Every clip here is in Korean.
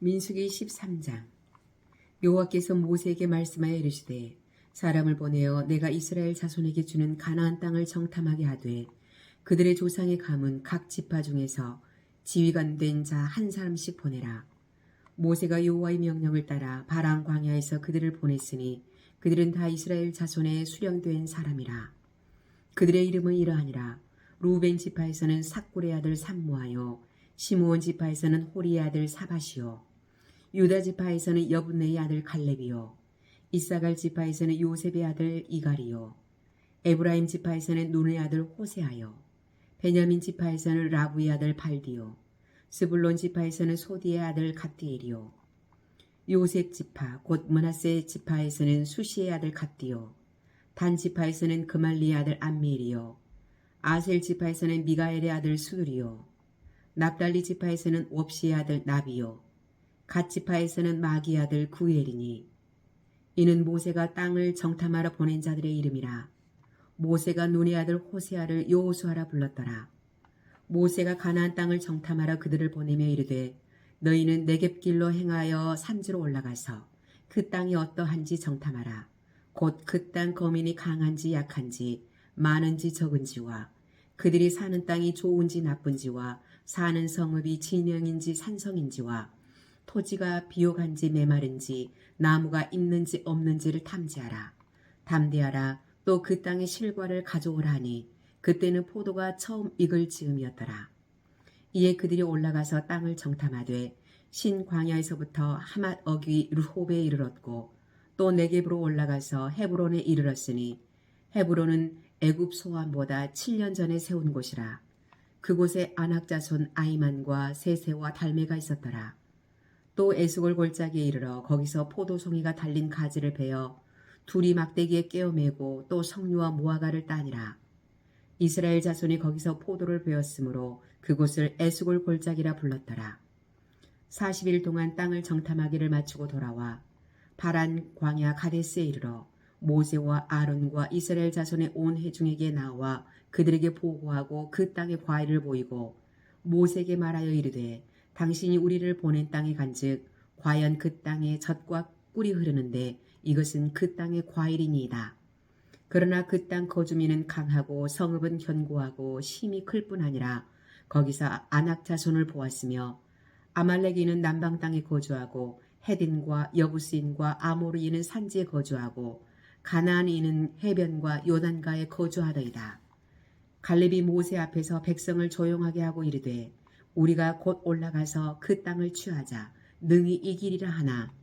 민수기 13장. 여호와께서 모세에게 말씀하여 이르시되 사람을 보내어 내가 이스라엘 자손에게 주는 가나안 땅을 정탐하게 하되 그들의 조상의 가문 각 지파 중에서 지휘관 된 자 한 사람씩 보내라. 모세가 여호와의 명령을 따라 바람 광야에서 그들을 보냈으니 그들은 다 이스라엘 자손의 수령된 사람이라. 그들의 이름은 이러하니라. 루벤 지파에서는 삭굴의 아들 삼모하요 시므온 지파에서는 호리의 아들 사바시요 유다 지파에서는 여분네의 아들 갈렙이요. 이사갈 지파에서는 요셉의 아들 이갈이요. 에브라임 지파에서는 눈의 아들 호세하여 베냐민 지파에서는 라부의 아들 발디요. 스불론 지파에서는 소디의 아들 갓디엘이요. 요셉 지파 곧 문하세 지파에서는 수시의 아들 갓디요. 단 지파에서는 그말리의 아들 암미엘이요. 아셀 지파에서는 미가엘의 아들 수두리요. 납달리 지파에서는 옵시의 아들 나비요 갓 지파에서는 마기 아들 구엘이니 이는 모세가 땅을 정탐하러 보낸 자들의 이름이라. 모세가 눈의 아들 호세아를 여호수아라 불렀더라. 모세가 가나안 땅을 정탐하러 그들을 보내며 이르되 너희는 내겝길로 행하여 산지로 올라가서 그 땅이 어떠한지 정탐하라. 곧 그 땅 거민이 강한지 약한지 많은지 적은지와 그들이 사는 땅이 좋은지 나쁜지와 사는 성읍이 진영인지 산성인지와 토지가 비옥한지 메마른지 나무가 있는지 없는지를 탐지하라. 담대하라. 또 그 땅의 실과를 가져오라 하니 그때는 포도가 처음 익을 즈음이었더라. 이에 그들이 올라가서 땅을 정탐하되 신 광야에서부터 하맛 어귀 르홉에 이르렀고 또 네겝으로 올라가서 헤브론에 이르렀으니 헤브론은 애굽 소환보다 7년 전에 세운 곳이라. 그곳에 안악자손 아이만과 세세와 달메가 있었더라. 또 에스골 골짜기에 이르러 거기서 포도송이가 달린 가지를 베어 둘이 막대기에 깨어매고 또 성류와 무화과를 따니라. 이스라엘 자손이 거기서 포도를 베었으므로 그곳을 에스골 골짜기라 불렀더라. 40일 동안 땅을 정탐하기를 마치고 돌아와 바란 광야 가데스에 이르러 모세와 아론과 이스라엘 자손의 온 회중에게 나와 그들에게 보고하고 그 땅의 과일을 보이고 모세에게 말하여 이르되 당신이 우리를 보낸 땅에 간즉 과연 그 땅에 젖과 꿀이 흐르는데 이것은 그 땅의 과일이니이다. 그러나 그 땅 거주민은 강하고 성읍은 견고하고 심이 클 뿐 아니라 거기서 아낙 자손을 보았으며 아말렉인은 남방 땅에 거주하고 헤딘과 여부스인과 아모르인은 산지에 거주하고 가나안인은 해변과 요단가에 거주하더이다. 갈렙이 모세 앞에서 백성을 조용하게 하고 이르되 우리가 곧 올라가서 그 땅을 취하자. 능히 이기리라 하나.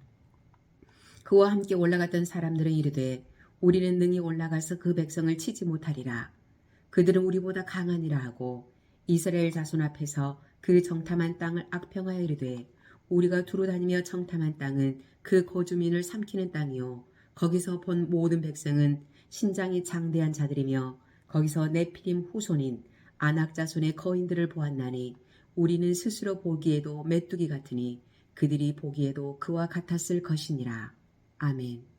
그와 함께 올라갔던 사람들은 이르되 우리는 능히 올라가서 그 백성을 치지 못하리라. 그들은 우리보다 강하니라 하고 이스라엘 자손 앞에서 그 정탐한 땅을 악평하여 이르되 우리가 두루 다니며 정탐한 땅은 그 거주민을 삼키는 땅이요. 거기서 본 모든 백성은 신장이 장대한 자들이며 거기서 네피림 후손인 아낙 자손의 거인들을 보았나니 우리는 스스로 보기에도 메뚜기 같으니 그들이 보기에도 그와 같았을 것이니라. 아멘.